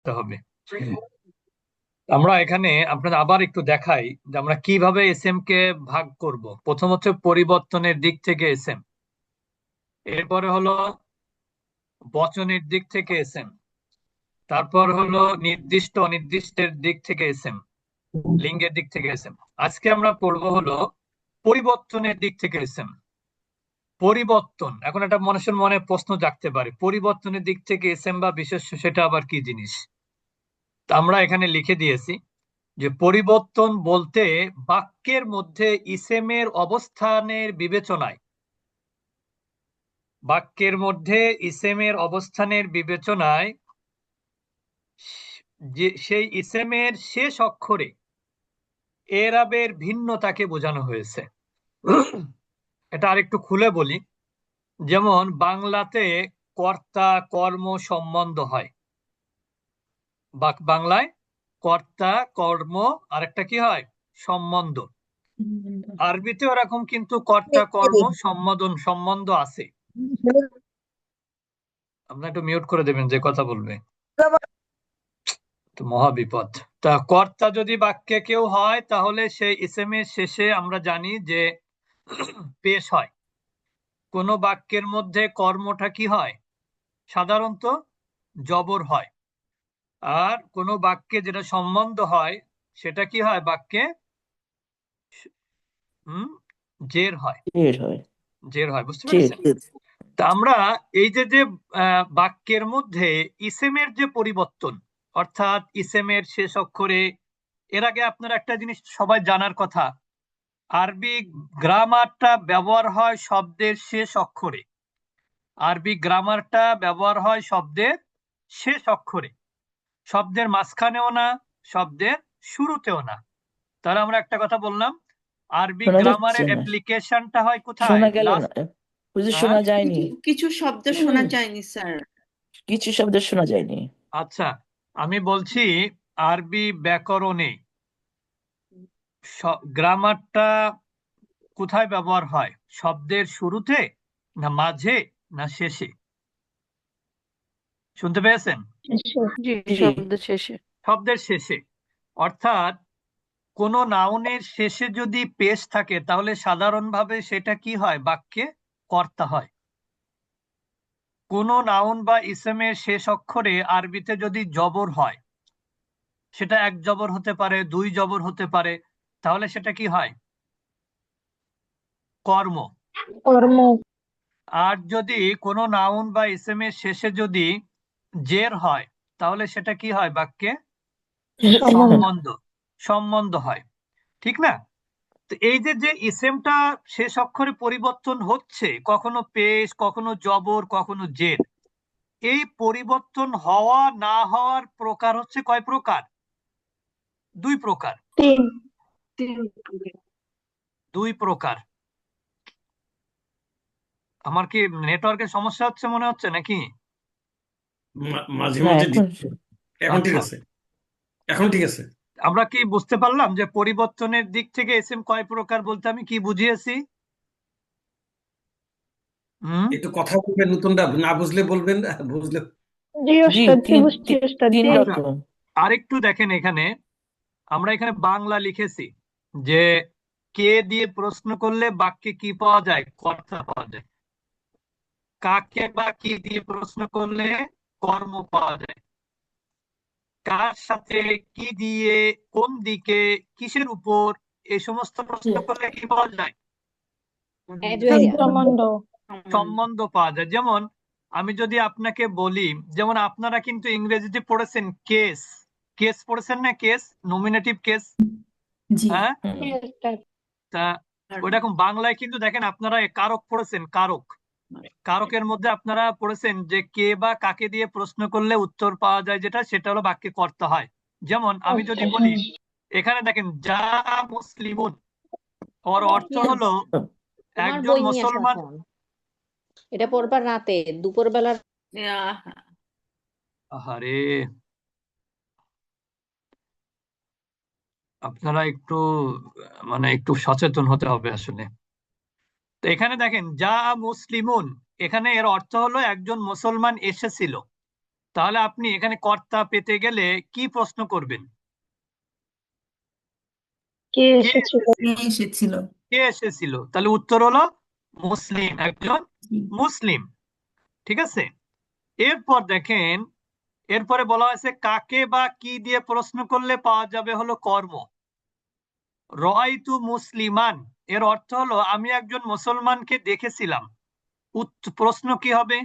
করতে হবে। আমরা এখানে আপনাদের আবার একটু দেখাই যে আমরা কীভাবে এস এম কে ভাগ করব। প্রথম হচ্ছে পরিবর্তনের দিক থেকে এস এম এরপরে হলো বচনের দিক থেকে এস এম তারপর হলো নির্দিষ্ট অনির্দিষ্টের দিক থেকে এস এম লিঙ্গের দিক থেকে এস এম আজকে আমরা পড়ব হলো পরিবর্তনের দিক থেকে এস এম পরিবর্তন এখন একটা মানুষের মনে প্রশ্ন জাগতে পারে পরিবর্তনের দিক থেকে এস এম বা বিশেষ সেটা আবার কি জিনিস? তা আমরা এখানে লিখে দিয়েছি যে পরিবর্তন বলতে বাক্যের মধ্যে ইসেমের অবস্থানের বিবেচনায়। বাক্যের মধ্যে ইসেমের অবস্থানের বিবেচনায় যে সেই ইসেমের শেষ অক্ষরে এরাবের ভিন্নতাকে বোঝানো হয়েছে। এটা আরেকটু খুলে বলি। যেমন বাংলাতে কর্তা, কর্ম, সম্বন্ধ হয়। বাংলায় কর্তা কর্ম আরেকটা কি হয়? সম্বন্ধ। আরবিতে ওরকম কিন্তু কর্তা কর্ম সম্বোধন সম্বন্ধ আছে। আপনার একটু মিউট করে দেবেন যে কথা বলবে। তো মহা বিপদ। তা কর্তা যদি বাক্যে কেউ হয় তাহলে সেই ইসেমের শেষে আমরা জানি যে পেশ হয়। কোন বাক্যের মধ্যে কর্মটা কি হয়? সাধারণত জবর হয়। আর কোন বাক্যে যেটা সম্বন্ধ হয় সেটা কি হয়? বাক্যে হুম জের হয়। জের হয়। বুঝতে পেরেছেন? তা আমরা এই যে যে বাক্যের মধ্যে ইসেমের যে পরিবর্তন অর্থাৎ ইসেমের শেষ অক্ষরে এর আগে আপনার একটা জিনিস সবাই জানার কথা আরবি গ্রামারটা ব্যবহার হয় শব্দের শেষ অক্ষরে। আরবি গ্রামারটা ব্যবহার হয় শব্দের শেষ অক্ষরে। শব্দের মাঝখানেও না শব্দের শুরুতেও না। তাহলে আমরা একটা কথা বললাম আরবি গ্রামারের অ্যাপ্লিকেশনটা হয় কোথায়? শোনা গেল না। বুঝি? শোনা যায়নি। কিছু শব্দ শোনা যায়নি স্যার। কিছু শব্দ শোনা যায়নি। আচ্ছা আমি বলছি আরবি ব্যাকরণে। গ্রামারটা কোথায় ব্যবহার হয়? শব্দের শুরুতে না মাঝে না শেষে? শুনতে পেয়েছেন? শব্দের শেষে। শব্দের শেষে। অর্থাৎ কোন নাউনের শেষে যদি পেশ থাকে তাহলে সাধারণভাবে সেটা কি হয়? বাক্যে কর্তা হয়। কোন নাউন বা ইসেমের শেষ অক্ষরে আরবিতে যদি জবর হয় সেটা এক জবর হতে পারে দুই জবর হতে পারে তাহলে সেটা কি হয়? কর্ম। কর্ম। আর যদি কোনো নাউন বা ইসেমের শেষে যদি জের হয় তাহলে সেটা কি হয় বাক্যে? সম্বন্ধ সম্বন্ধ হয় ঠিক না? তো এই যে যে ইসেমটা শেষ অক্ষরে পরিবর্তন হচ্ছে কখনো পেশ কখনো জবর কখনো জের এই পরিবর্তন হওয়া না হওয়ার প্রকার হচ্ছে কয় প্রকার? দুই প্রকার। দুই প্রকার। আমার কি নেটওয়ার্কের সমস্যা হচ্ছে মনে হচ্ছে নাকি? মাঝে না মাঝে এখন দিচ্ছে এখন ঠিক আচ্ছা। আছে। এখন ঠিক আছে। আমরা কি বুঝতে পারলাম যে পরিবর্তনের দিক থেকে এসএম কয় প্রকার বলতে আমি কি বুঝিয়েছি? হুম? একটু কথা বলবেন নতুনটা না বুঝলে বলবেন বুঝলে। আরেকটু দেখেন এখানে আমরা এখানে বাংলা লিখেছি যে কে দিয়ে প্রশ্ন করলে বাক্যে কি পাওয়া যায়? কর্তা পাওয়া যায়। কাকে বা কি দিয়ে প্রশ্ন করলে কর্ম পাওয়া যায়। কার সাথে কি দিয়ে কোন দিকে কিসের উপর এই সমস্ত প্রশ্ন করলে কি পাওয়া যায়? সম্বন্ধ। সম্বন্ধ পাওয়া যায়। যেমন আমি যদি আপনাকে বলি যেমন আপনারা কিন্তু ইংরেজিতে পড়েছেন কেস। কেস পড়েছেন না কেস? Nominative case? হ্যাঁ? ওস্তাদ তা ওইরকম বাংলায় কিন্তু দেখেন আপনারা কারক পড়েছেন কারক। কারকের মধ্যে আপনারা পড়েছেন যে কে বা কাকে দিয়ে প্রশ্ন করলে উত্তর পাওয়া যায় যেটা সেটা হলো বাক্যে করতে হয়। যেমন আমি যদি আচ্ছা, বলি এখানে দেখেন যা মুসলিমুন ওর অর্থ হলো একজন মুসলমান। এটা পড়বার রাতে দুপুর বেলার আহারে। আপনারা একটু মানে একটু সচেতন হতে হবে আসলে। তো এখানে দেখেন যা মুসলিমুন এখানে এর অর্থ হলো একজন মুসলমান এসেছিল। তাহলে আপনি এখানে কর্তা পেতে গেলে কি প্রশ্ন করবেন? কে কে এসেছিল? এসেছিল? কে এসেছিল? তাহলে উত্তর হলো মুসলিম একজন মুসলিম। ঠিক আছে? এরপর দেখেন এরপরে বলা হয়েছে কাকে বা কি দিয়ে প্রশ্ন করলে পাওয়া যাবে হলো কর্ম? রআইতু মুসলিমান। এর অর্থ হলো আমি একজন মুসলমানকে দেখেছিলাম। প্রশ্ন কি হবে?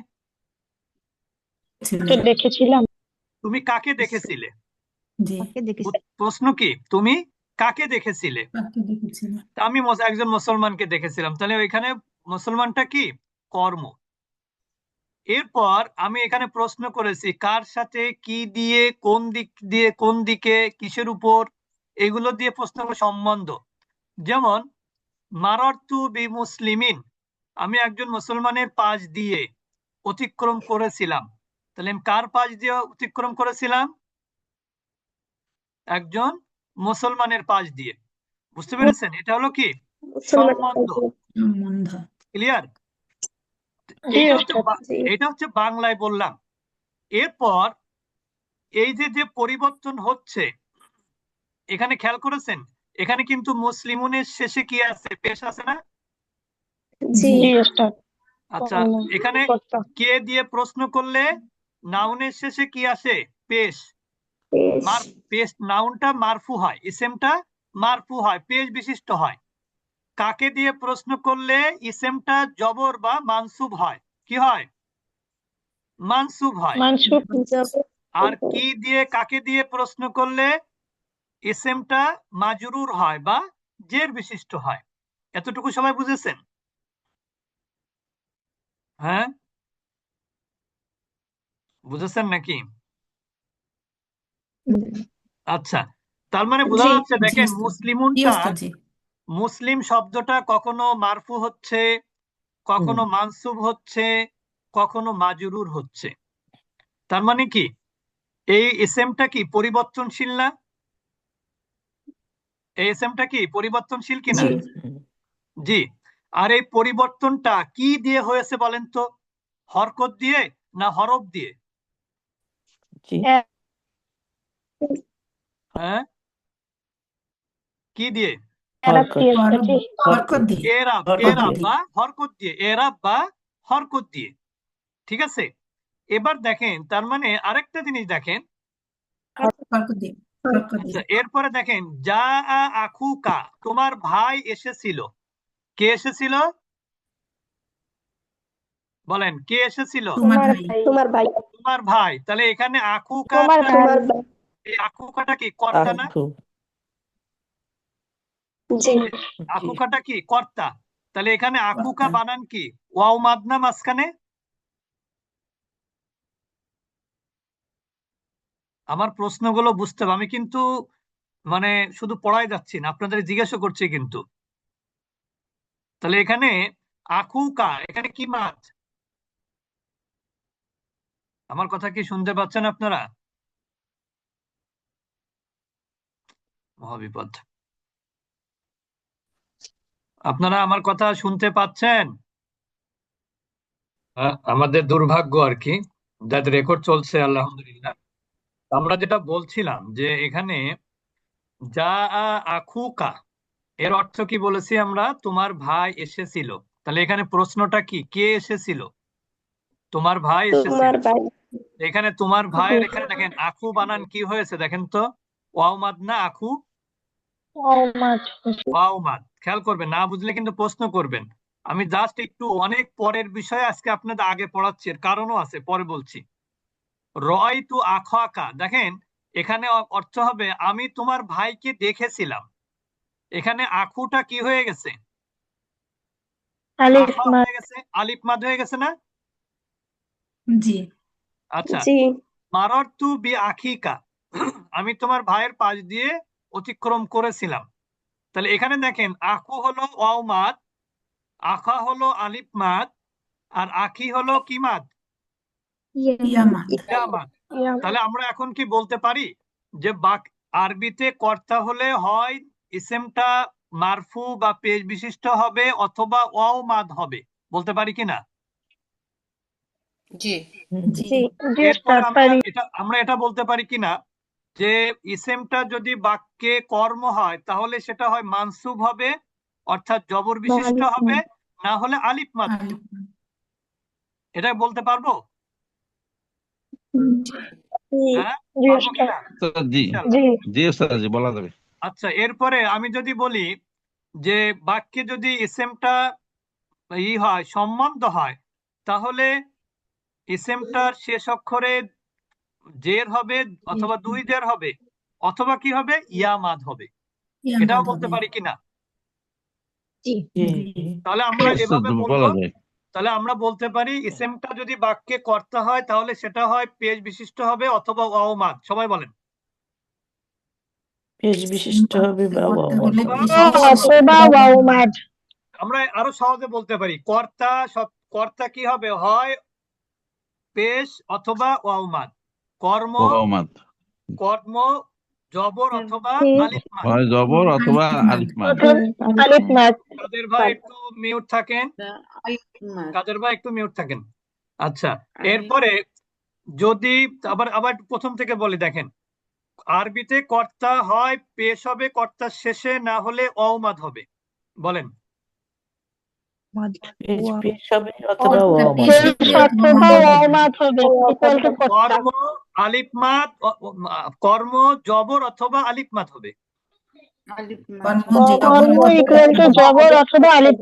দেখেছিলাম। তুমি কাকে দেখেছিলে? প্রশ্ন কি? তুমি কাকে দেখেছিলে? কাকে দেখেছিল তা আমি একজন মুসলমানকে দেখেছিলাম। তাহলে ওইখানে মুসলমানটা কি? কর্ম। এরপর আমি এখানে প্রশ্ন করেছি কার সাথে কি দিয়ে কোন দিক দিয়ে কোন দিকে কিসের উপর? এগুলো দিয়ে প্রশ্ন সম্বন্ধ। যেমন মারারতু বি মুসলিমিন আমি একজন মুসলমানের পাশ দিয়ে অতিক্রম করেছিলাম। তাহলে আমি কার পাশ দিয়ে অতিক্রম করেছিলাম? একজন মুসলমানের পাশ দিয়ে। বুঝতে পেরেছেন? এটা হলো কি? সম্বন্ধ। ক্লিয়ার? এটা হচ্ছে বাংলায় বললাম। এরপর এই যে যে পরিবর্তন হচ্ছে এখানে খেয়াল করেছেন? এখানে কিন্তু মুসলিমুনের শেষে কি আছে? পেশ আছে না? জি। আচ্ছা এখানে কে দিয়ে প্রশ্ন করলে নাউনের শেষে কি আসে? পেশ। পেশ। নাউনটা মারফু হয়। ইসেমটা মারফু হয় পেশ বিশিষ্ট হয়। কাকে দিয়ে প্রশ্ন করলে ইসেমটা জবর বা মানসুব হয়? কি হয়? মানসুব হয়। আর কি দিয়ে কাকে দিয়ে প্রশ্ন করলে ইসেমটা মাজরুর হয় বা জের বিশিষ্ট হয়। এতটুকু সবাই বুঝেছেন? হ্যাঁ? বুঝেছেন নাকি? আচ্ছা তার মানে বোঝা যাচ্ছে দেখেন। মুসলিমুনটা মুসলিম শব্দটা কখনো মারফু হচ্ছে কখনো মানসুব হচ্ছে কখনো মাজরুর হচ্ছে। তার মানে কি? এই ইসেমটা কি পরিবর্তনশীল না? এই ইসেমটা কি পরিবর্তনশীল কিনা? জি। আর এই পরিবর্তনটা কি দিয়ে হয়েছে বলেন তো? হরকত দিয়ে না হরফ দিয়ে? হ্যাঁ? কি দিয়ে? এরাব হরকত। এরাব হরকত। বা হরকত দিয়ে। এরাব বা হরকত দিয়ে। ঠিক আছে? এবার দেখেন তার মানে আরেকটা জিনিস দেখেন। আচ্ছা দিয়ে। এরপরে দেখেন যা আখুকা তোমার ভাই এসেছিল। কে এসেছিল? বলেন কে এসেছিল? তোমার তোমার ভাই। তোমার ভাই। তাহলে এখানে ভাই। এই আখুকাটা কি কর্তা না? আখু। আকুকাটা কি কর্তা? তাহলে এখানে আকুকা। বানান কি? ওয়াও মাদনা মাঝখানে? আমার প্রশ্নগুলো বুঝতে হবে। আমি কিন্তু মানে শুধু পড়াই যাচ্ছি না, আপনাদের জিজ্ঞাসা করছি কিন্তু। তাহলে এখানে আকুকা এখানে কি মাছ? আমার কথা কি শুনতে পাচ্ছেন আপনারা? মহাবিপদ। আপনারা আমার কথা শুনতে পাচ্ছেন? আমাদের দুর্ভাগ্য আর কি। যাদের রেকর্ড চলছে, আলহামদুলিল্লাহ। আমরা যেটা বলছিলাম যে এখানে যা আখুকা এর অর্থ কি বলেছি আমরা? তোমার ভাই এসেছিল। তাহলে এখানে প্রশ্নটা কি? কে এসেছিল? তোমার ভাই এসেছিল। এখানে তোমার ভাইয়ের এখানে দেখেন আখু বানান কি হয়েছে দেখেন তো? ওয়াও মাদ না আখু? ওয়াও মাছ ওয়াও মাদ। খেয়াল করবেন না বুঝলে কিন্তু প্রশ্ন করবেন। আমি জাস্ট একটু অনেক পরের বিষয়ে আজকে আপনাদের আগে পড়াচ্ছি এর কারণও আছে পরে বলছি। রয় তু আখা দেখেন এখানে অর্থ হবে আমি তোমার ভাইকে দেখেছিলাম। এখানে আখুটা কি হয়ে গেছে? আলিফ হয়ে গেছে মাদ হয়ে গেছে না? জি। আচ্ছা জি। মারারতু বি আখিকা। আমি তোমার ভাইয়ের পাশ দিয়ে অতিক্রম করেছিলাম। তাহলে এখানে দেখেন আখু হলো ওয়াও মাদ আখা হলো আলিফ মাদ আর আখি হলো কি মাদ? তাহলে আমরা এখন কি বলতে পারি? যে বাক আরবিতে কর্তা হলে হয় ইসেমটা মারফু বা পেজ বিশিষ্ট হবে অথবা ওয়াও মাদ হবে। বলতে পারি কি না? জি। আমরা এটা আমরা এটা বলতে পারি কিনা যে ইসেমটা যদি বাক্যে কর্ম হয় তাহলে সেটা হয় মানসুব হবে অর্থাৎ জবর বিশিষ্ট হবে না হলে আলিফ মাদ। এটা বলতে পারব জি হ্যাঁ জি পারব স্যার কিনা স্যার জি ইনশাআল্লাহ। জি জি স্যার জি বলা যাবে। আচ্ছা এরপরে আমি যদি বলি যে বাক্যে যদি ইসেমটা ই হয় সম্বন্ধ হয় তাহলে ইসেমটার শেষ অক্ষরে জের হবে অথবা দুই জের হবে অথবা কি হবে? ইয়ামাদ হবে। এটাও বলতে পারি কিনা? তাহলে আমরা এভাবে বলা বলব যায়। তাহলে আমরা বলতে পারি ইসেমটা যদি বাক্যে কর্তা হয় তাহলে সেটা হয় পেজ বিশিষ্ট হবে অথবা ওয়াওমাদ। সবাই বলেন। পেজ বিশিষ্ট হবে আমরা আরও সহজে বলতে পারি কর্তা সব কর্তা কি হবে? হয় পেশ অথবা ওয়াওমাদ। কর্ম কর্ম জবর অথবা আলিফ মাদ হয় জবর অথবা আলিফ আলিফ মাদ আলিফ মাদ কাদের ভাই একটু মিউট থাকেন। কাদের ভাই একটু মিউট থাকেন। আচ্ছা এরপরে যদি আবার আবার প্রথম থেকে বলি দেখেন। আরবিতে কর্তা হয় পেশ হবে কর্তার শেষে না হলে অওমাদ হবে। বলেন। কর্তা কর্ম জবর অথবা আলিফ হবে। আলিফ মাদ কর্ম কর্ম ইকুয়াল টু জবর অথবা আলিফ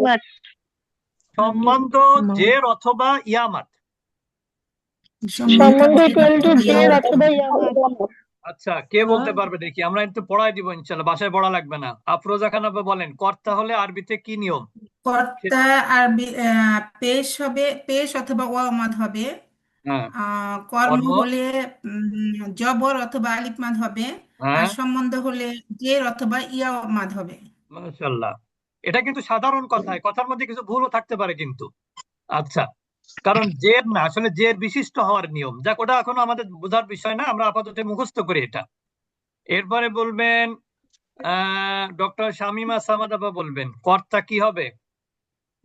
সম্বন্ধ জের অথবা ইয়ামাদ। সম্বন্ধ জের অথবা ইয়া মাদ আচ্ছা কে বলতে পারবে? দেখি আমরা একটু পড়াই দিব ইনশাল্লাহ বাসায় পড়া লাগবে না। আফরোজা খান আপা বলেন কর্তা হলে আরবিতে কি নিয়ম? কর্তা আরবি পেশ হবে পেশ অথবা ওয়াও মাদ হবে। হ্যাঁ। কর্ম কর্ম। হলে উম, জবর অথবা আলিফ মাদ হবে। আর হ্যাঁ সম্বন্ধ হলে জের অথবা ইয়া মাদ হবে। মাশাআল্লাহ। এটা কিন্তু সাধারণ কথায় কথার মধ্যে কিছু ভুলও থাকতে পারে কিন্তু। আচ্ছা কারণ জের না আসলে জের বিশিষ্ট হওয়ার নিয়ম। যাক ওটা এখনও আমাদের বোঝার বিষয় না আমরা আপাতত মুখস্থ করি এটা। এরপরে বলবেন ডক্টর শামিমা সামাদ আপা বলবেন কর্তা কি হবে?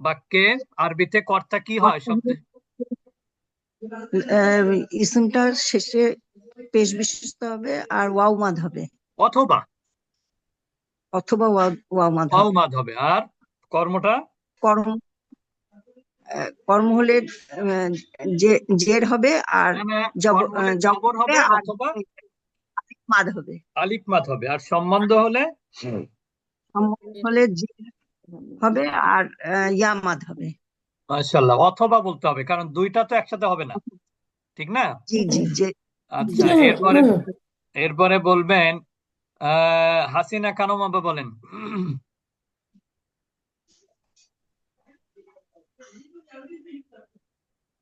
বাক্যে আরবিতে কর্তা কি হয়? শব্দে। শেষে পেশ বিশিষ্ট হবে আর ওয়াও মাদ হবে। অথবা। অথবা ওয়াও মাদ হবে। আর কর্মটা? কর্ম কর্ম হলে আহ, যে জের হবে আর জবর হবে আর অথবা? মাদ হবে। আলিফ মাদ হবে। আর সম্বন্ধ হলে? হলে হবে আর আহ, ইয়া মাদ হবে। মাশাআল্লাহ অথবা বলতে হবে কারণ দুইটা তো একসাথে হবে না। ঠিক না? জি জি যে আচ্ছা এরপরে এরপরে বলবেন আহ হাসিনা আপা বলেন।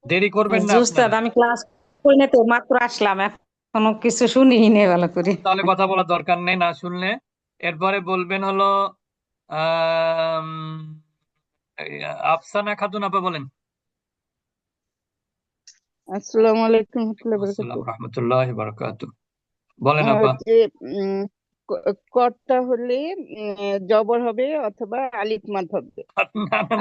দেরি করবেন না জি উস্তাদ আমি ক্লাস করি না তো মাত্র আসলাম এখনও কিছু শুনিনি নে ভালো করে। তাহলে কথা বলার দরকার নেই না শুনলে। এরপরে বলবেন হলো আফসানা খাতুন আপা বলেন। আসসালামু আলাইকুম রহমতুল্লাহ আসসালাম বারাকাতুহু। বারাকাতু বলেন আপা। উম, ক- কর্তা হলে জবর হবে অথবা আলিফ মাদ হবে।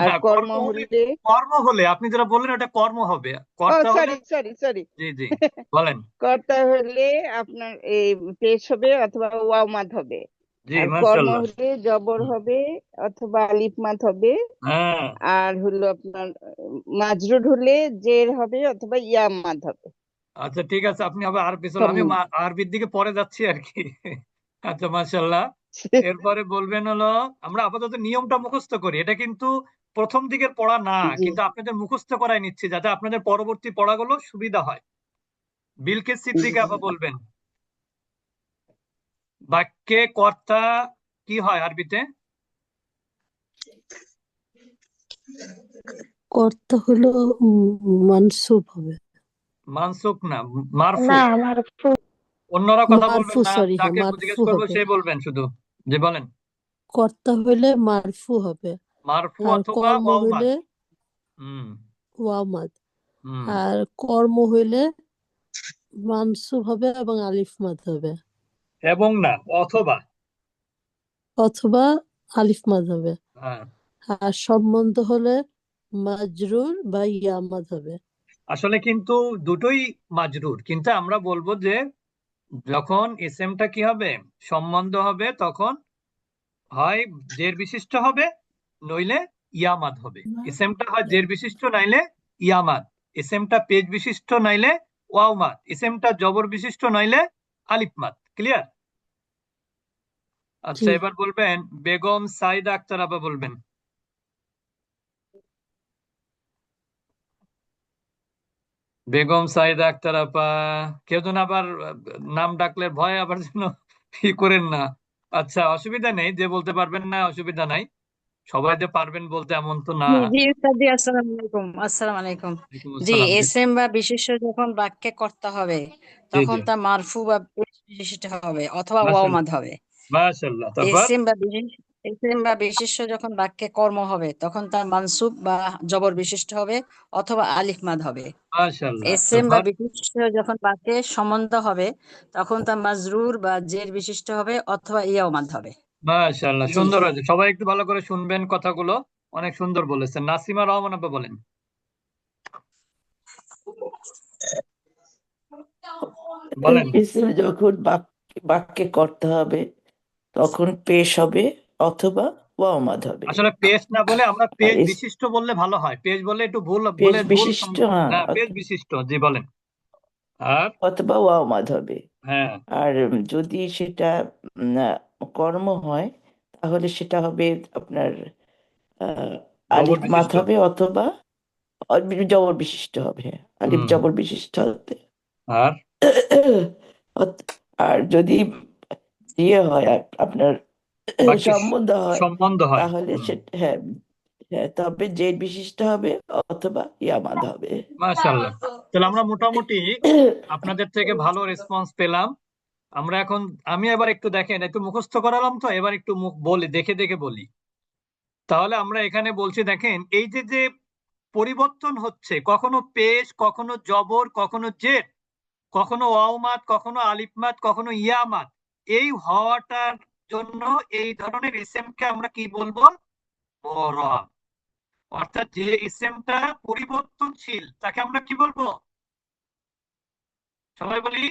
আর কর্ম হলে কর্ম হলে আপনি যেটা বললেন ওটা কর্ম হবে। কর্তা হলে সরি সরি সরি জি জি বলেন। কর্তা হলে আপনার এই পেশ হবে অথবা ওয়াও মাদ হবে। কর্ম হলে জবর হবে অথবা আলিফ মাদ হবে। হ্যাঁ। আর হলো আপনার মাজরুর হলে জের হবে অথবা ইয়া মাদ হবে। আচ্ছা ঠিক আছে আপনি আবার আরবি চলো আমি আরবির দিকে পরে যাচ্ছি আর কি। আচ্ছা মাশাআল্লাহ। এরপরে বলবেন হলো আমরা আপাতত নিয়মটা মুখস্থ করি। এটা কিন্তু প্রথম দিকের পড়া না কিন্তু আপনাদের মুখস্থ করাই নিচ্ছি যাতে আপনাদের পরবর্তী পড়াগুলো সুবিধা হয়। বিলকিস সিদ্দিকা আপা বলবেন। বাক্যে কর্তা কি হয় আরবিতে? কর্তা হলো মানসুব হবে। মানসুক না মারফু। না আমার অন্যরা কথা বলবেন না সরি হ্যাঁ যাকে জিজ্ঞেস করব সে বলবেন শুধু। যে বলেন। কর্তা হলে মারফু হবে। মারফু অথবা কর্ম মাদ হুম। ওয়ামাদ আর কর্ম হইলে মানসুব হবে এবং আলিফ মাদ হবে। এবং না অথবা। অথবা আলিফ মাদ হবে। হ্যাঁ। আর সম্বন্ধ হলে মাজরুর বা ইয়ামাদ হবে। আসলে কিন্তু দুটোই মাজরুর। কিন্তু আমরা বলব যে যখন এসএমটা কি হবে? সম্বন্ধ হবে তখন হয় জের বিশিষ্ট হবে নইলে ইয়ামাদ হবে। এসএমটা হয় জের বিশিষ্ট নাইলে ইয়ামাদ। এসএমটা পেজ বিশিষ্ট নাইলে ওয়াওমাদ। এসএমটা জবর বিশিষ্ট নাইলে আলিফমাদ। ক্লিয়ার আচ্ছা এবার বলবেন বেগম সাইদা আক্তার আপা বলবেন। বেগম সাইদা আক্তার আপা কেউ যেন আবার নাম ডাকলে ভয় আবার যেন ই করেন না। আচ্ছা অসুবিধা নেই যে বলতে পারবেন না অসুবিধা নাই। সবাই যে পারবেন বলতে এমন তো না। জি জি আসসালামু আলাইকুম আসসালামু আলাইকুম। জি এসএম বা বিশেষ্য যখন বাক্যে করতে হবে তখন তা মারফু বা পেশ বিশিষ্ট হবে অথবা ওয়াওমাদ হবে। মাশাল্লাহ তারপর? এসএম বা বিশেষ বা বিশেষ্য যখন বাক্যে কর্ম হবে তখন তার মানসুব বা জবর বিশিষ্ট হবে অথবা আলিফ মাদ হবে। এসএম বা বিশিষ্ট যখন বাক্যে সম্বন্ধ হবে তখন তা মাজরুর বা জের বিশিষ্ট হবে অথবা ইয়াও মাদ হবে। মাশাল্লাহ জি। সুন্দর হয়েছে। সবাই একটু ভালো করে শুনবেন কথাগুলো। অনেক সুন্দর বলেছেন। নাসিমা রহমান আপা বলেন। বলেন। যখন বাক্যে বাক্যে করতে হবে তখন পেশ হবে। অথবা ওয়াওমাদ হবে আসলে পেজ না বলে আমরা পেজ বিশিষ্ট বললে ভালো হয়। পেজ বললে একটু ভুল পেশ বলে ভুল বিশিষ্ট হ্যাঁ হ্যাঁ পেজ বিশিষ্ট জি বলেন। আর? অথবা ওয়াওমাদ হবে হ্যাঁ। আর যদি সেটা উম, আহ, কর্ম হয় তাহলে সেটা হবে আপনার আহ, আলিফ বিশিষ্ট হবে অথবা অ- জবর বিশিষ্ট হবে। আলিফ হুম। জবর বিশিষ্ট হবে আর? অত- আর যদি ইয়ে হয় আপ- আপনার বাক্যে স- সম্বন্ধ হয়। সম্বন্ধ হয়। তাহলে হুম। সে হ্যাঁ হ্যাঁ তবে জেড বিশিষ্ট হবে অথবা ইয়ামাদ হবে। মাশাল্লাহ তাহলে আমরা মোটামুটি আপনাদের থেকে ভালো রেসপন্স পেলাম। আমরা এখন আমি এবার একটু দেখেন একটু মুখস্থ করালাম তো এবার একটু মুখ বলি দেখে দেখে বলি। তাহলে আমরা এখানে বলছি দেখেন এই যে যে পরিবর্তন হচ্ছে কখনো পেশ কখনো জবর কখনো জের কখনো ওয়াওমাত কখনো আলিফমাত কখনো ইয়ামাত এই হওয়াটার জন্য এই ধরনের ইসেমকে আমরা কি বলব? মুরাব অর্থাৎ যে ইসেমটা পরিবর্তনশীল তাকে আমরা কি বলব? সবাই বলি?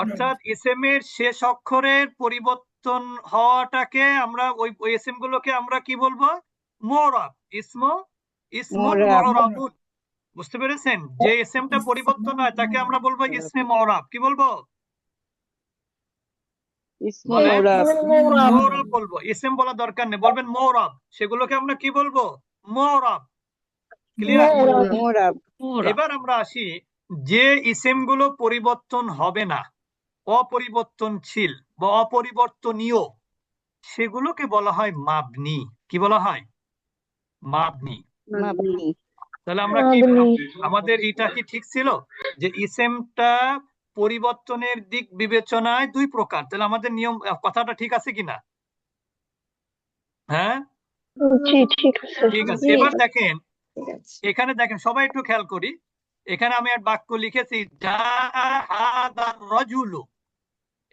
অর্থাৎ শেষ অক্ষরের পরিবর্তন হওয়াটাকে আমরা ওই এসএম গুলোকে আমরা কি বলব? মোরাব ইসমো মোরাব বুঝতে পেরেছেন? যে এসএমটা পরিবর্তন হয় তাকে আমরা বলব ইসমে মুরাব কি বলব? ইসমে মুরাব বলব। এসএম বলা দরকার নেই। বলবেন মুরাব। সেগুলোকে আমরা কি বলব? মুরাব। ক্লিয়ার এবার আমরা আসি যে ইসেমগুলো পরিবর্তন হবে না অপরিবর্তনশীল বা অপরিবর্তনীয় সেগুলোকে বলা হয় মাবনি। কি বলা হয়? মাবনি। তাহলে আমরা কি আমাদের এটা কি ঠিক ছিল? যে ইসেমটা পরিবর্তনের দিক বিবেচনায় দুই প্রকার। তাহলে আমাদের নিয়ম কথাটা ঠিক আছে কিনা? হ্যাঁ? ঠিক আছে। এবার দেখেন এখানে দেখেন সবাই একটু খেয়াল করি। এখানে আমি এক বাক্য লিখেছি রজুলু।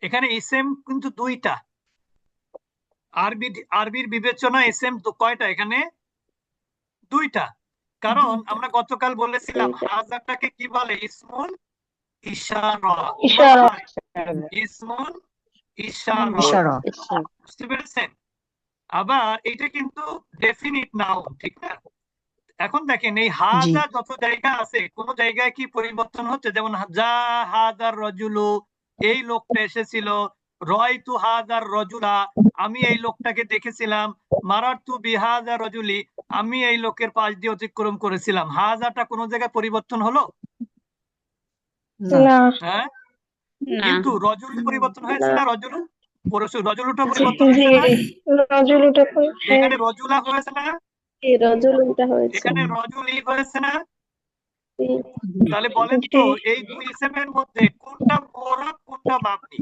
এখানে ইসেম কিন্তু দুইটা। আরবি আরবির বিবেচনা এসএম তো কয়টা? এখানে দুইটা। কারণ আমরা গতকাল বলেছিলাম হাজারটাকে কি বলে? ইসমুন ইশারা। ইশারা। ইসমুন ইশারা। ইশারা। বুঝতে পেরেছেন? আবার এটা কিন্তু ডেফিনিট নাউন ঠিক না? এখন দেখেন এই জি। হাজা যত জায়গা আছে কোন জায়গায় কি পরিবর্তন হচ্ছে? যেমন যা হাজার রজুলু এই লোকটা এসেছিল। রয় রয়তু হাজার রজুলা আমি এই লোকটাকে দেখেছিলাম। মারারতু বিহাজার রজুলি আমি এই লোকের পাশ দিয়ে অতিক্রম করেছিলাম। হাজাটা কোন জায়গায় পরিবর্তন হলো? না। হ্যাঁ? না। কিন্তু রজুল পরিবর্তন হয়েছে না। না রজুলু পরশু রজুলুটা পরিবর্তন হ্যাঁ এখানে রজুলা হয়েছে না রজুলটা হয়েছে। এখানে রজুলি হয়েছে না তাহলে বলেন তো এই দুই ইসেমের মধ্যে কোনটা মোরাব কোনটা মাবনি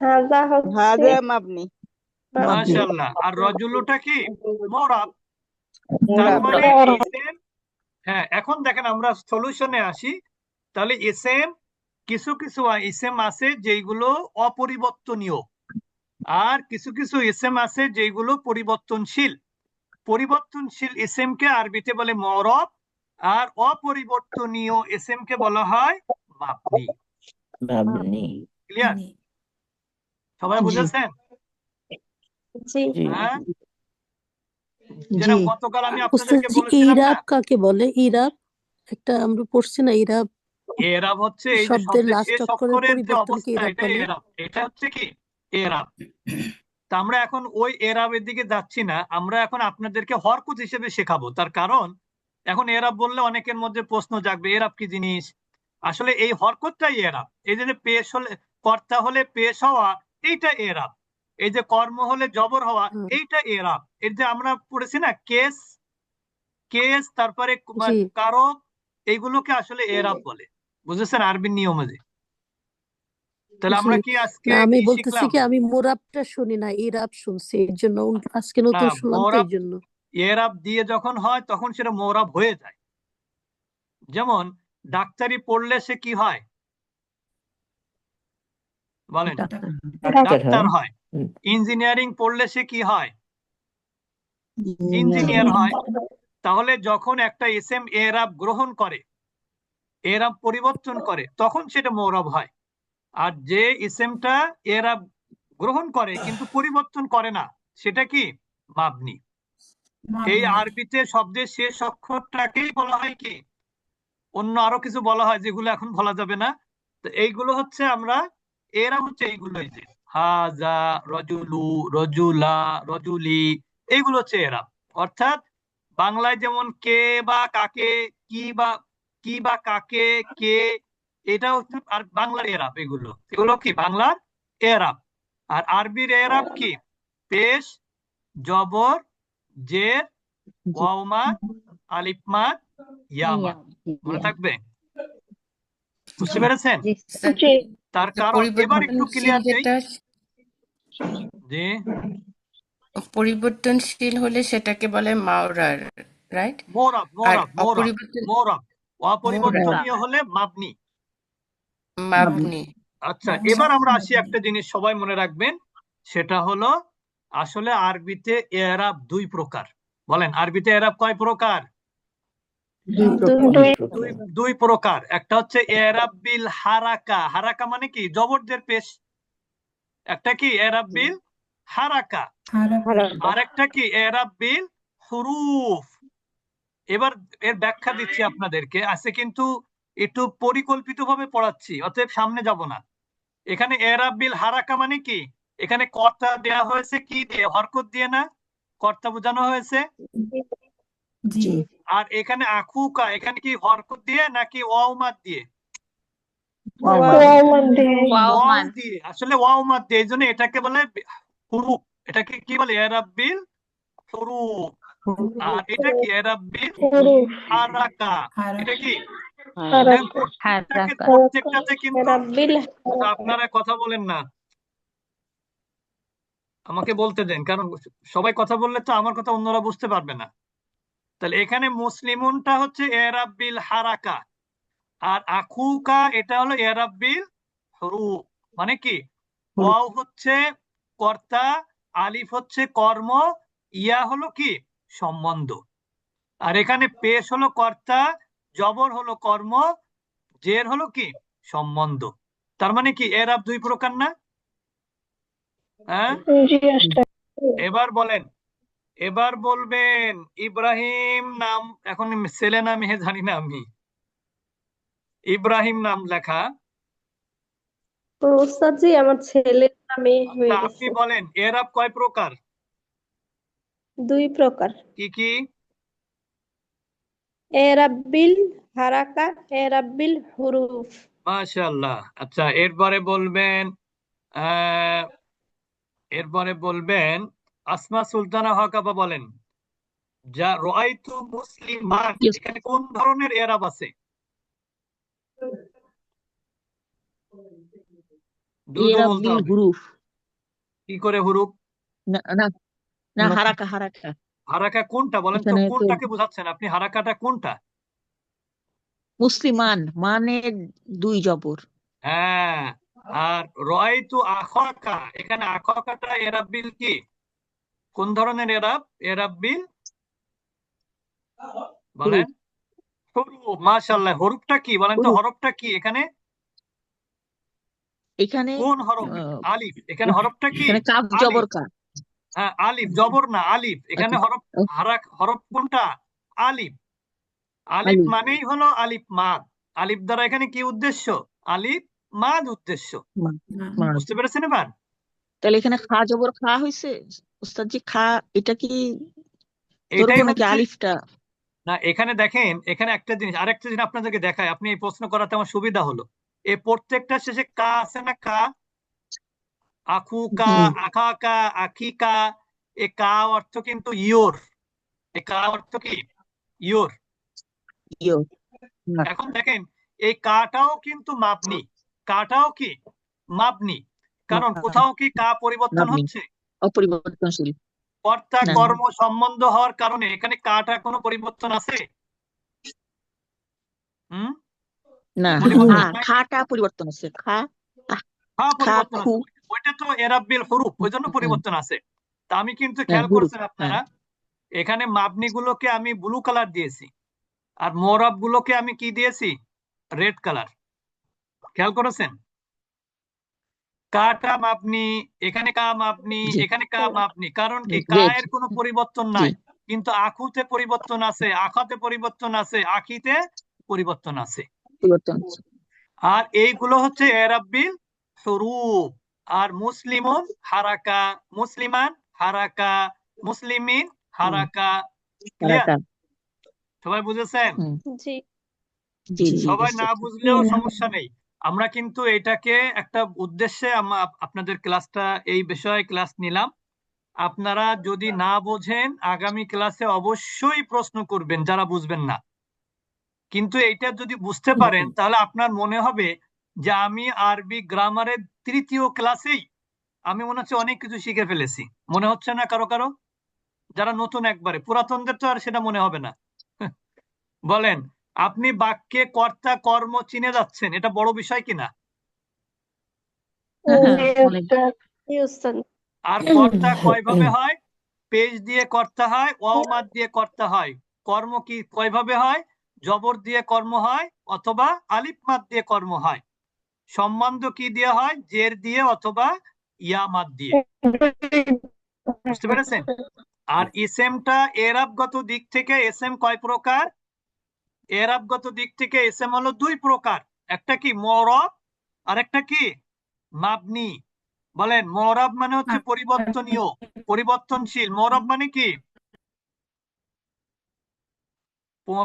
হাজা হচ্ছে হাজা মাবনি মাবনি মাশাআল্লাহ। আর রজুলুটা কি? মোরাব তার মানে হ্যাঁ এখন দেখেন আমরা সলিউশনে আসি। তাহলে ইসেম কিছু কিছু ইসেম আছে যেগুলো অপরিবর্তনীয়। আর কিছু কিছু ইসেম আছে যেগুলো পরিবর্তনশীল। পরিবর্তনশীল ইসেমকে আরবিতে বলে মরব আর অপরিবর্তনীয় ইসেমকে বলা হয় মাবনি ক্লিয়ার সবাই বুঝেছেন? হ্যাঁ? যেটা গতকাল আমি আপনাদেরকে বলেছিলাম ইরাব কাকে বলে? ইরাব একটা আমরা পড়ছি না ইরাব এরাব হচ্ছে এই শব্দের লাস্ট অক্ষরের অক্ষরের যে অবস্থা এটা এরাব। এটা হচ্ছে কি? এরাব। তা আমরা এখন ওই এরাবের দিকে যাচ্ছি না আমরা এখন আপনাদেরকে হরকত হিসেবে শেখাবো। তার কারণ এখন এরাব বললে অনেকের মধ্যে প্রশ্ন জাগবে এরাব কি জিনিস? আসলে এই হরকতটাই এরাব। এই যে পেশ হলে কর্তা হলে পেশ হওয়া এইটা এরাব। এই যে কর্ম হলে জবর হওয়া এইটা এরা। এর যে আমরা পড়েছি না কেস কেস তারপরে কারক এইগুলোকে আসলে এরাব বলে। বুঝেছেন? আরবির নিয়ম অনুযায়ী তাহলে আমরা কি আজকে আমি বলতেছি কি আমি মোরাবটা শুনি না ইরাব শুনছি। এর জন্য আজকে নতুন শুনলাম তো মোরাব জন্য। এরাব দিয়ে যখন হয় তখন সেটা মোরাব হয়ে যায়। যেমন ডাক্তারি পড়লে সে কি হয়? বলেন। ডাক্তার। ডাক্তার হয়। ইঞ্জিনিয়ারিং পড়লে সে কি হয়? ইঞ্জিনিয়ার। হয়। তাহলে যখন একটা এসএম এরাব গ্রহণ করে এরাব পরিবর্তন করে তখন সেটা মৌরব হয়। আর যে ইসেমটা এরাব গ্রহণ করে কিন্তু পরিবর্তন করে না সেটা কি? মাবনি এই আরবিতে শব্দের শেষ অক্ষরটাকেই বলা হয় কি? অন্য আরও কিছু বলা হয় যেগুলো এখন বলা যাবে না। তো এইগুলো হচ্ছে আমরা এরা হচ্ছে এইগুলো এই যে। হাজা রজুলু রজুলা রজুলি এইগুলো হচ্ছে এরা। অর্থাৎ বাংলায় যেমন কে বা কাকে কি বা কি বা কাকে কে এটা হচ্ছে আর বাংলার এরাব এগুলো। এগুলো কি? বাংলার এরাব। আর আরবির এরাব কি? পেশ জবর জের ওয়াওমাদ আলিফমাদ ইয়ামাদ মনে থাকবে? বুঝতে পেরেছেন? তার কারণ এবার একটু ক্লিয়ার যে পরিবর্তনশীল হলে সেটাকে বলে মাওরার রাইট মোরাব মোরাব মোরাব অপরিবর্তনীয় হলে মাবনি। মাবনি। আচ্ছা এবার আমরা আসি একটা জিনিস সবাই মনে রাখবেন সেটা হলো আসলে আরবিতে এরাব দুই প্রকার। বলেন আরবিতে এরাব কয় প্রকার? দুই প্রকার। দুই দুই দুই প্রকার। একটা হচ্ছে এরাব বিল হারাকা। হারাকা মানে কি? জবরদের পেশ। একটা কি? এরাব বিল হারাকা। আর একটা কি? এরাব বিল হুরুফ। এবার এর ব্যাখ্যা দিচ্ছি আপনাদেরকে। আছে কিন্তু একটু পরিকল্পিতভাবে পড়াচ্ছি অতএব সামনে যাব না। এখানে এরাব বিল হারাকা মানে কি? এখানে কর্তা দেয়া হয়েছে কি দিয়ে? হরকত দিয়ে না? কর্তা বোঝানো হয়েছে? আর এখানে আখুকা এখানে কি হরকত দিয়ে নাকি ওয়াউমাদ দিয়ে? মধ্যে ওয়াও দিয়ে এই জন্য এটাকে বলে এটাকে কি বলে? এরাব বিল আর এটা কি? এরাব বিল হুরুফ হারাকা। হারাকা। এটা কি? প্রত্যেকটাতে কিন্তু আপনারা কথা বলেন না। আমাকে বলতে দেন কারণ সবাই কথা বললে তো আমার কথা অন্যরা বুঝতে পারবে না। তাহলে এখানে মুসলিমুনটা হচ্ছে এরাব্বিল হারাকা। আর আখুকা এটা হলো এরাব্বিল হরুফ মানে কি? ওয়াও হচ্ছে কর্তা আলিফ হচ্ছে কর্ম ইয়া হলো কি? সম্বন্ধ। আর এখানে পেশ হলো কর্তা জবর হলো কর্ম জের হলো কি? সম্বন্ধ। তার মানে কি? এরাব দুই প্রকার না? হ্যাঁ? এবার বলেন। এবার বলবেন ইব্রাহিম নাম এখন ছেলে না মেয়ে জানি না আমি। ইব্রাহিম নাম লেখা। তো ওস্তাদ জি আমার ছেলের নামে হয়ে গেছে আপনি বলেন এরাব কয় প্রকার? দুই প্রকার। কি কি? এ রাব্বিল হারাকা এ রাব্বিল হুরুফ। মাশাআল্লাহ। আচ্ছা এরপরে বলবেন আহ এরপরে বলবেন আসমা সুলতানা হকাবা বলেন যা রাআইতু মুসলিমান এখানে কোন ধরনের এরাব আছে? হুরুফ কি করে হুরুফ না না না হারাকা। হারাকা হারাকা। কোনটা বলেন তো? কোনটাকে বোঝাচ্ছেন আপনি? হারাকাটা কোনটা? মুসলিমান মানে দুই জবর। হ্যাঁ আর রাআইতু আখাকা এখানে আখাকাটা এরাব বিল কি? কোন ধরনের এরাব? এরাব বিল? বলেন। হরুপ মাশাআল্লাহ। হরুপটা কি? বলেন তো হরফটা কি? এখানে? এখানে কোন হরফ আলিফ। এখানে হরফটা কি? এখানে কাফ জবর কা। হ্যাঁ আলিফ। জবর না আলিফ। এখানে আচ্ছা। হরফ হারাক হরফ কোনটা? আলিফ। আলিফ মানেই হলো আলিফ মাদ। আলিফ দ্বারা এখানে কি উদ্দেশ্য? আলিফ মাদ উদ্দেশ্য। বুঝতে পেরেছেন এবার? তাহলে এখানে খা জবর খা হয়েছে খা এটা কি এটাই নাকি হচ্ছে আলিফটা? না এখানে দেখেন এখানে একটা জিনিস আরেকটা জিনিস আপনাদেরকে দেখায় আপনি এই প্রশ্ন করাতে আমার সুবিধা হলো। এই প্রত্যেকটা শেষে কা আছে না কা? আখু কা আখা কা আখি কা এ কা অর্থ কিন্তু ইয়োর। এ কা অর্থ কি? ইয়োর। এখন দেখেন এই কাটাও কিন্তু মাপনি। কাটাও কি? মাপনি। কারণ কোথাও কি কা পরিবর্তন হচ্ছে? অপরিবর্তনশীল। কর্তা কর্ম সম্বন্ধ হওয়ার কারণে এখানে কাটা কোনো পরিবর্তন আছে? হুম? না। পরিবর্তন খা নাই খাটা পরিবর্তন আছে খা হ্যাঁ খা পরিবর্তন ওইটা তো এরাবিল হরুপ ওই জন্য পরিবর্তন আছে। তা আমি কিন্তু হ্যাঁ খেয়াল করছেন হ্যাঁ। আপনারা এখানে মাবনি গুলোকে আমি ব্লু কালার দিয়েছি আর মোরাব গুলোকে আমি কি দিয়েছি? Red colour. খেয়াল করেছেন? কাটা মাপনি এখানে কা মাপনি জি। এখানে কা মাপনি কারণ কি? কায়ের কোনো পরিবর্তন নাই। কিন্তু আখুতে পরিবর্তন আছে আখাতে পরিবর্তন আছে আখিতে পরিবর্তন আছে। আর এইগুলো হচ্ছে এরাবিল হরুপ আর মুসলিমুন হারাকা মুসলিমান হারাকা মুসলিমিন হারাকা। সবাই বুঝেছেন? সবাই না বুঝলেও সমস্যা নেই। আমরা কিন্তু এটাকে একটা উদ্দেশ্যে আপনাদের ক্লাসটা, এই বিষয়ে ক্লাস নিলাম। আপনারা যদি না বোঝেন, আগামী ক্লাসে অবশ্যই প্রশ্ন করবেন, যারা বুঝবেন না। কিন্তু এইটা যদি বুঝতে পারেন, তাহলে আপনার মনে হবে যে আমি আরবি গ্রামারের তৃতীয় ক্লাসেই আমি মনে হচ্ছে অনেক কিছু শিখে ফেলেছি। মনে হচ্ছে না কারও কারও? যারা নতুন একবারে, পুরাতনদের তো আর সেটা মনে হবে না। বলেন আপনি বাক্যে কর্তা কর্ম চিনে যাচ্ছেন এটা বড় বিষয় কিনা? আর কর্তা কয়ভাবে হয়? পেজ দিয়ে কর্তা হয় ওয়াওমাদ দিয়ে কর্তা হয়। কর্ম কি কয়ভাবে হয়? জবর দিয়ে কর্ম হয় অথবা আলিফ মাদ দিয়ে কর্ম হয়। সম্বন্ধ কি দিয়ে হয়? জের দিয়ে অথবা ইয়ামাদ দিয়ে। বুঝতে পেরেছেন? আর ইসেমটা এরাবগত দিক থেকে এসএম কয় প্রকার? এরাবগত দিক থেকে এসএম হলো দুই প্রকার। একটা কি মরব আর একটা কি মাবনি। বলেন মরব মানে হচ্ছে পরিবর্তনীয় পরিবর্তনশীল। মরব মানে কি?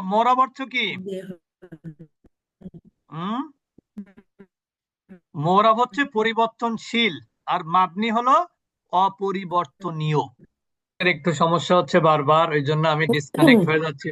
মরব অর্থ কি? হুম? মরব হচ্ছে পরিবর্তনশীল আর মাবনি হলো অপরিবর্তনীয়। একটু সমস্যা হচ্ছে বারবার ওই জন্য আমি ডিসকানেক্ট হয়ে যাচ্ছি।